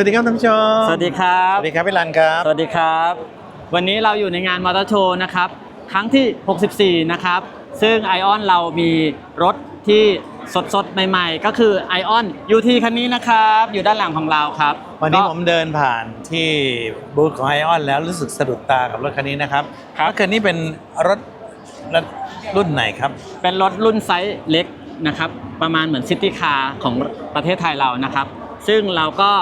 วัสดีครับท่านผู้ชม สวัสดีครับ สวัสดีครับพี่รันครับ สวัสดีครับ วันนี้เราอยู่ในงานมอเตอร์โชว์นะครับ ครั้งที่ 64 นะครับ ซึ่ง ION เรามีรถที่สดๆ ใหม่ๆ ก็คือ ION UT คันนี้นะครับ อยู่ด้านหลังของเราครับ วันนี้ก็ ผมเดินผ่านที่บูธของไอออนแล้วรู้สึกสะดุดตากับรถคันนี้นะครับครับรถคันนี้เป็นรถรุ่นไหนครับ เป็นรถรุ่นไซส์เล็กนะครับ ประมาณเหมือนซิตี้คาร์ของประเทศไทยเรานะครับ ซึ่งเราก็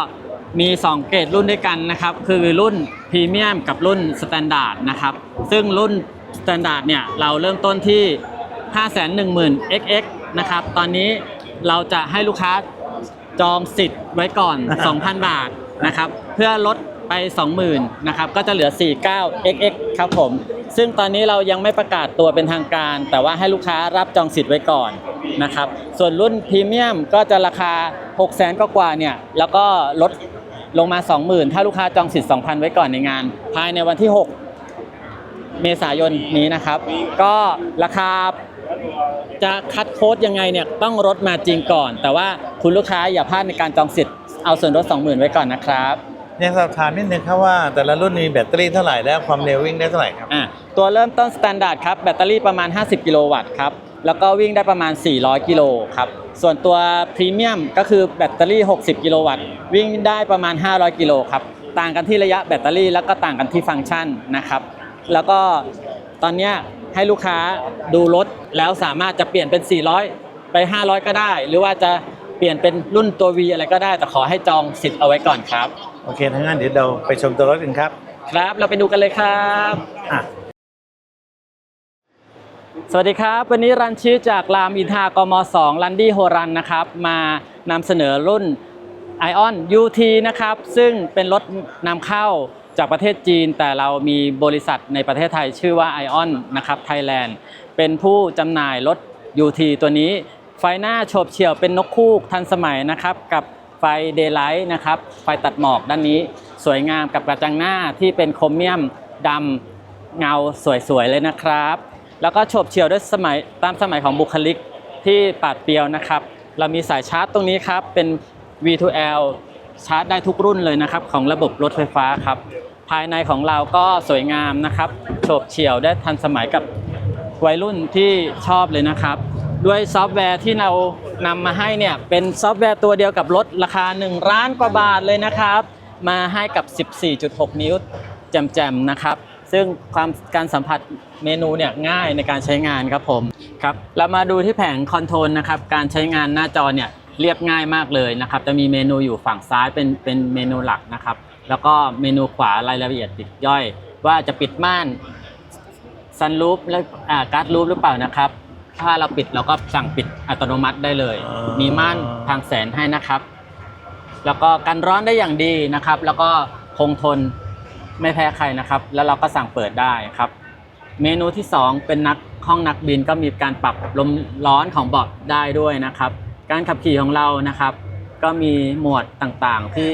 มี 2 เกรดรุ่นด้วยกันนะครับ คือรุ่นพรีเมียมกับรุ่นสแตนดาร์ดนะครับ ซึ่งรุ่นสแตนดาร์ดเนี่ยเราเริ่มต้นที่ 510,000 XX นะครับ ตอนนี้เราจะให้ลูกค้าจองสิทธิ์ไว้ก่อน 2,000 บาทนะครับ เพื่อลดไป 20,000นะครับ ก็จะเหลือ 49 XX ครับผม ซึ่งตอนนี้เรายังไม่ประกาศตัวเป็นทางการ แต่ว่าให้ลูกค้ารับจองสิทธิ์ไว้ก่อนนะครับ ส่วนรุ่นพรีเมียมก็จะราคา 6 0 0 0 0 0กว่าๆเนี่ย แล้วก็ลดลงมา 20,000 ถ้าลูกค้าจองสิทธิ์ 2,000 ไว้ก่อนในงาน ภายในวันที่ 6 เมษายนนี้นะครับ ก็ราคาจะคัดโค้ดยังไงเนี่ยต้องรถมาจริงก่อน แต่ว่าคุณลูกค้าอย่าพลาดในการจองสิทธิ์เอาส่วนลด 20,000 ไว้ก่อนนะครับเนี่ยสอบถามนิดนึงครับว่าแต่ละรุ่นมีแบตเตอรี่เท่าไหร่และความเร็ววิ่งได้เท่าไหร่ครับอะ ตัวเริ่มต้นสแตนดาร์ดครับแบตเตอรี่ประมาณ 50 กิโลวัตต์ครับแล้วก็วิ่งได้ประมาณ 400 กิโลครับส่วนตัวพรีเมียมก็คือแบตเตอรี่ 60 กิโลวัตต์ วิ่งได้ประมาณ 500 กิโลครับต่างกันที่ระยะแบตเตอรี่แล้วก็ต่างกันที่ฟังก์ชันนะครับ แล้วก็ตอนเนี้ยให้ลูกค้าดูรถแล้วสามารถจะเปลี่ยนเป็น 400 ไป 500 ก็ได้ หรือว่าจะเปลี่ยนเป็นรุ่นตัว V อะไรก็ได้ แต่ขอให้จองสิทธิ์เอาไว้ก่อนครับ โอเคทั้างนั้นเดี๋ยวเราไปชมตัวรถกันครับ ครับ เราไปดูกันเลยครับอะ สวัสดีครับ วันนี้รันชื่อจากรามอินทากม 2 รันดี้โฮรันนะครับ มานำเสนอรุ่น Ion UT นะครับ ซึ่งเป็นรถนำเข้าจากประเทศจีน แต่เรามีบริษัทในประเทศไทยชื่อว่า Ion นะครับไทยแลนด์เป็นผู้จำหน่ายรถ UT ตัวนี้ ไฟหน้าโฉบเฉี่ยวเป็นนกคูกทันสมัยนะครับ กับไฟเดย์ไลท์นะครับ ไฟตัดหมอกด้านนี้ สวยงามกับกระจังหน้าที่เป็นโครเมียมดำเงาสวยๆเลยนะครับ แล้วก็โฉบเฉี่ยวด้วยสมัยตามสมัยของบุคลิกที่ปาดเปรียวนะครับ เรามีสายชาร์จตรงนี้ครับ เป็น V2L ชาร์จได้ทุกรุ่นเลยนะครับ ของระบบรถไฟฟ้าครับ ภายในของเราก็สวยงามนะครับโฉบเฉี่ยวได้ทันสมัยกับวัยรุ่นที่ชอบเลยนะครับ ด้วยซอฟต์แวร์ที่เรานำมาให้เนี่ยเป็นซอฟต์แวร์ตัวเดียวกับรถราคา1ล้านกว่าบาทเลยนะครับ มาให้กับ 14.6 นิ้วแจ่มๆนะครับ ซึ่งความการสัมผัสเมนูเนี่ยง่ายในการใช้งานครับผมครับเรามาดูที่แผงคอนโทรลนะครับการใช้งานหน้าจอเนี่ยเรียบง่ายมากเลยนะครับจะมีเมนูอยู่ฝั่งซ้ายเป็นเป็นเมนูหลักนะครับแล้วก็เมนูขวารายละเอียดปลีกย่อย ว่าจะปิดม่านซันรูฟและอ่าการ์ดรูฟหรือเปล่านะครับ ถ้าเราปิดเราก็สั่งปิดอัตโนมัติได้เลยอ๋อมีม่านทางแสนให้นะครับ แล้วก็กันร้อนได้อย่างดีนะครับ แล้วก็คงทน ไม่แพ้ใครนะครับ แล้วเราก็สั่งเปิดได้ครับ เมนูที่ 2 เป็นนักห้องนักบินก็มีการปรับลมร้อนของเบาะได้ด้วยนะครับ การขับขี่ของเรานะครับ ก็มีหมวดต่างๆที่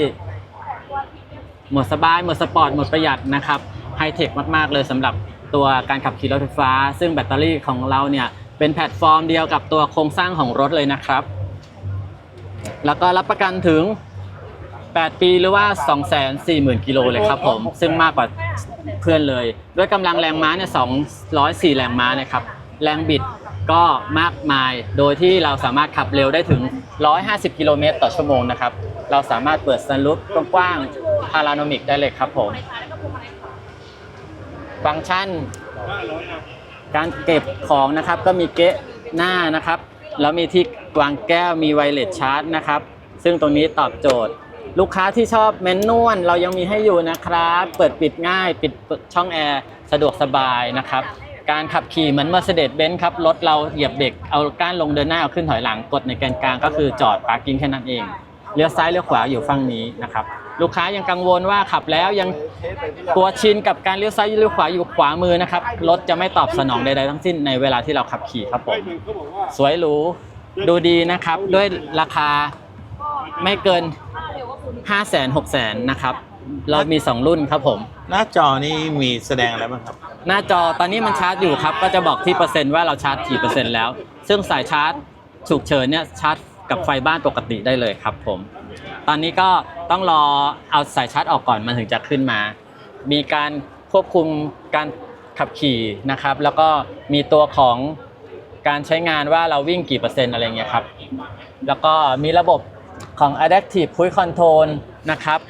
หมวดสบายหมวดสปอร์ตหมวดประหยัดนะครับไฮเทคมากๆเลยสำหรับตัวการขับขี่รถไฟฟ้า ซึ่งแบตเตอรี่ของเราเนี่ยเป็นแพลตฟอร์มเดียวกับตัวโครงสร้างของรถเลยนะครับ แล้วก็รับประกันถึง 8 ปีหรือว่า 240,000 กิโลเลยครับผม ซึ่งมากกว่าเพื่อนเลย ด้วยกำลังแรงม้าเนี่ย 204 แรงม้านะครับ แรงบิดก็มากมาย โดยที่เราสามารถขับเร็วได้ถึง 150 กิโลเมตรต่อชั่วโมงนะครับ เราสามารถเปิดซันรูฟกว้างๆพาราโนมิกได้เลยครับผม ฟังก์ชัน การเก็บของนะครับก็มีเกะหน้านะครับ แล้วมีที่วางแก้วมีไวเลสชาร์จนะครับ ซึ่งตรงนี้ตอบโจทย์ ลูกค้าที่ชอบแมนนวลเรายังมีให้อยู่นะครับ เปิดปิดง่าย ปิดช่องแอร์สะดวกสบายนะครับ การขับขี่เหมือน Mercedes-Benz ครับ รถเราเหยียบเบรกเอาก้านลงเดินหน้า เอาขึ้นถอยหลังกดในแกนกลางก็คือจอดพาร์กิ้งแค่นั้นเองเลี้ยวซ้ายเลี้ยวขวาอยู่ฝั่งนี้นะครับลูกค้ายังกังวลว่าขับแล้วยังตัวชินกับการเลี้ยวซ้ายเลี้ยวขวาอยู่ขวามือนะครับรถจะไม่ตอบสนองใดๆทั้งสิ้นในเวลาที่เราขับขี่ครับผมสวยหรูดูดีนะครับด้วยราคาไม่เกิน 5 0 0 0 0 0 6 0 0 0 0นะครับ เรามี 2 รุ่นครับผม หน้าจอนี่มีแสดงอะไรบ้างครับ หน้าจอตอนนี้มันชาร์จอยู่ครับ ก็จะบอกที่เปอร์เซ็นต์ว่าเราชาร์จกี่เปอร์เซ็นต์แล้ว ซึ่งสายชาร์จฉุกเฉินเนี่ยชาร์จกับไฟบ้านปกติได้เลยครับผม ตอนนี้ก็ต้องรอเอาสายชาร์จออกก่อนมันถึงจะขึ้นมา มีการควบคุมการขับขี่นะครับ แล้วก็มีตัวของการใช้งานว่าเราวิ่งกี่เปอร์เซ็นต์อะไรเงี้ยครับ แล้วก็มีระบบ ของ Adaptive Cruise Control นะครับ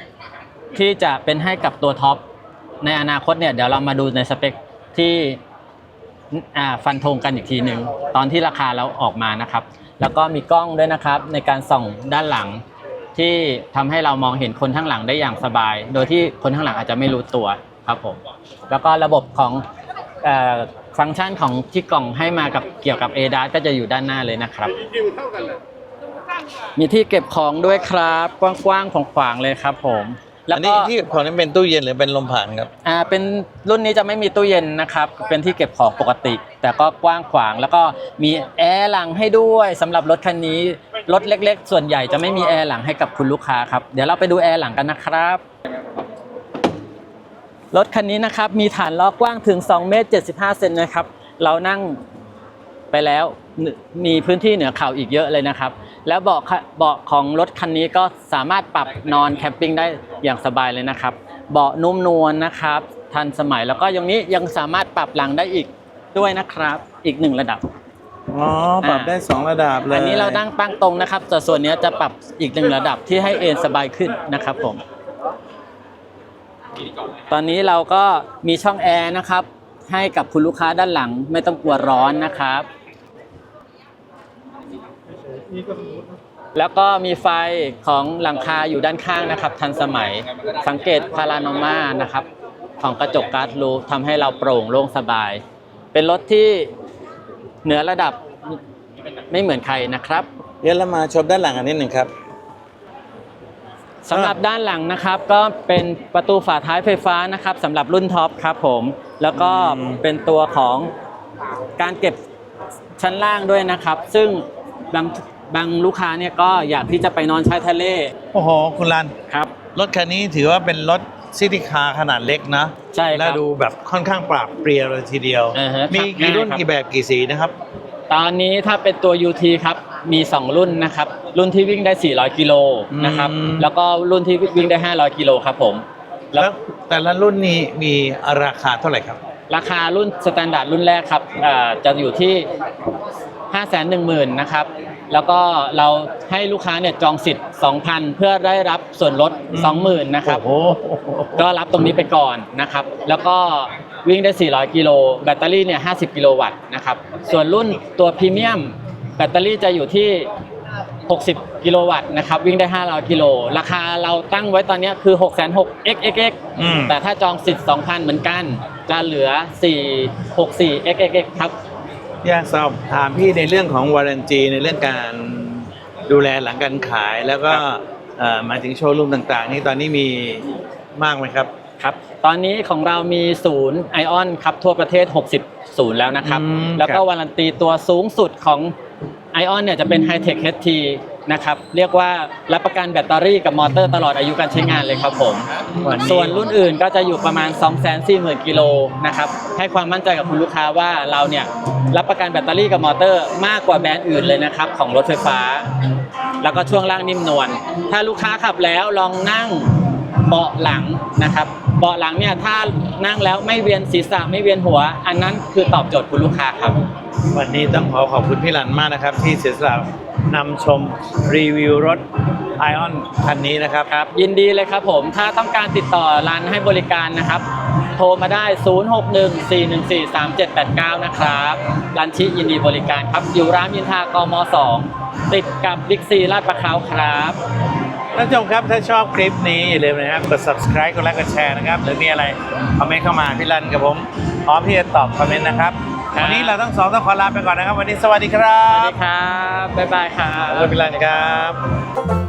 ที่จะเป็นให้กับตัวท็อป ในอนาคตเนี่ยเดี๋ยวเรามาดูในสเปคที่ฟันธงกันอีกทีหนึ่งตอนที่ราคาเราออกมานะครับ แล้วก็มีกล้องด้วยนะครับ ในการส่องด้านหลัง ที่ทำให้เรามองเห็นคนข้างหลังได้อย่างสบาย โดยที่คนข้างหลังอาจจะไม่รู้ตัวครับผมแล้วก็ระบบของฟังก์ชันของที่กล่องให้มากับเกี่ยวกับ a d a s ก็จะอยู่ด้านหน้าเลยนะครับ มีที่เก็บของด้วยครับ กว้างๆของขวางๆเลยครับ ผม แล้วอันก็นี้ที่ของนี้เป็นตู้เย็นหรือเป็นลมผ่านครับ อ่าเป็นรุ่นนี้จะไม่มีตู้เย็นนะครับ เป็นที่เก็บของปกติ แต่ก็กว้างขวางแล้วก็มีแอร์หลังให้ด้วยสำหรับรถคันนี้รถเล็ก ๆ ส่วนใหญ่จะไม่มีแอร์หลังให้กับคุณลูกค้าครับเดี๋ยวเราไปดูแอร์หลังกันนะครับ รถคันนี้นะครับมีฐานล้อกว้างถึง2เมตร75เซนนะครับ เรานั่งไปแล้วหนึ่งมีพื้นที่เหนือเข่าอีกเยอะเลยนะครับ แล้วเบาะค่ะเบาะของรถคันนี้ก็สามารถปรับนอนแคมปิ้งได้อย่างสบายเลยนะครับ เบาะนุ่มนวลนะครับ ทันสมัยแล้วก็อย่างนี้ยังสามารถปรับหลังได้อีกด้วยนะครับ อีกหนึ่งระดับอ๋อปรับได้สองระดับเลยอันนี้เรานั่งตั้งตรงนะครับแต่ส่วนนี้จะปรับอีกหนึ่งระดับที่ให้เอนสบายขึ้นนะครับผม ตอนนี้เราก็มีช่องแอร์นะครับ ให้กับคุณลูกค้าด้านหลังไม่ต้องกลัวร้อนนะครับ แล้วก็มีไฟของหลังคาอยู่ด้านข้างนะครับ ทันสมัยสังเกตพาราโนมานะครับ ของกระจกการ์ดรูฟทำให้เราโปร่งโล่งสบาย เป็นรถที่เหนือระดับไม่เหมือนใครนะครับเดี๋ยวเรามาชมด้านหลังอันนี้หนึ่งครับสำหรับด้านหลังนะครับก็เป็นประตูฝาท้ายไฟฟ้านะครับสำหรับรุ่นท็อปครับผมแล้วก็อืมเป็นตัวของการเก็บชั้นล่างด้วยนะครับ ซึ่งบาง บางลูกค้าเนี่ยก็อยากที่จะไปนอนชายทะเลโอ้โห คุณรัน ครับ รถคันนี้ถือว่าเป็นรถซิตี้คาร์ขนาดเล็กนะใช่คและรับดูแบบค่อนข้างปราบเปรียวเลยทีเดียว อ่าฮะมีครับกี่รุ่นง่ายครับ กี่แบบกี่สีนะครับ ตอนนี้ถ้าเป็นตัว UT ครับ มี 2 รุ่นนะครับ รุ่นที่วิ่งได้ 400 กิโลนะครับ อืม แล้วก็รุ่นที่วิ่งได้ 500 กิโลครับผม แล้แล้ววแต่ละรุ่นนี้มีราคาเท่าไหร่ครับ ราคารุ่นสแตนดาร์ดรุ่นแรกครับอ่าจะอยู่ที่ 5 1 0 0 0 0นะครับ แล้วก็เราให้ลูกค้าเนี่ยจองสิทธิ์2,000 เพื่อได้รับส่วนลด 20,000นะครับโอ้โหก็รับตรงนี้ไปก่อนนะครับ แล้วก็วิ่งได้ 400 กิโลแบตเตอรี่เนี่ย 50 กิโลวัตต์นะครับ ส่วนรุ่นตัวพรีเมียม แบตเตอรี่จะอยู่ที่ 60 กิโลวัตต์นะครับ วิ่งได้ 500 กิโล ราคาเราตั้งไว้ตอนเนี้ยคือ 6,600 xxx อืมแต่ถ้าจองสิทธิ์2,000 เหมือนกัน จะเหลือ 464 xxx ครับ อยากสอบถามพี่ในเรื่องของวารันตีในเรื่องการดูแลหลังการขายแล้วก็เอ่อหมายถึงโชว์รูมต่างๆ นี่ตอนนี้มีมากไหมครับ ครับตอนนี้ของเรามีศูนย์ไอออนครับทั่วประเทศ 60 ศูนย์แล้วนะครับ อืมแล้วก็ครับ วารันตีตัวสูงสุดของ ไอออนเนี่ยจะเป็น High Tech HT นะครับ เรียกว่ารับประกันแบตเตอรี่กับมอเตอร์ตลอดอายุการใช้งานเลยครับผมวันนี้ส่วนรุ่นอื่นก็จะอยู่ประมาณ 240,000กิโลนะครับ ให้ความมั่นใจกับคุณลูกค้าว่าเราเนี่ยรับประกันแบตเตอรี่กับมอเตอร์มากกว่าแบรนด์อื่นเลยนะครับ ของรถไฟฟ้า แล้วก็ช่วงล่างนิ่มนวล ถ้าลูกค้าขับแล้วลองนั่งเบาะหลังนะครับ เบาะหลังเนี่ยถ้านั่งแล้วไม่เวียนศีรษะไม่เวียนหัว อันนั้นคือตอบโจทย์คุณลูกค้าครับ วันนี้ต้องขอขอบคุณพี่หลันมากนะครับ ที่เสียสละนำชมรีวิวรถไอออนคันนี้นะครับครับ ยินดีเลยครับผมถ้าต้องการติดต่อร้านให้บริการนะครับ โทรมาได้ 0614143789 นะครับร้านชิยินดีบริการครับอยู่ร้านยินทากม 2 ติดกับบิ๊กซีลาดประเขาครับ ท่านผู้ชมครับถ้าชอบคลิปนี้อย่าลืมนะครับกด subscribe กดไลค์กดแชร์นะครับหรือมีอะไรคอมเมนต์เข้ามาพี่รันกับผมพร้อมที่จะตอบคอมเมนต์นะครับครับวันนี้เราทั้งสองต้องขอลาไปก่อนนะครับ วันนี้สวัสดีครัสวัสบดีครับบ๊ายบายครัขอบคุณบพี่รันครับ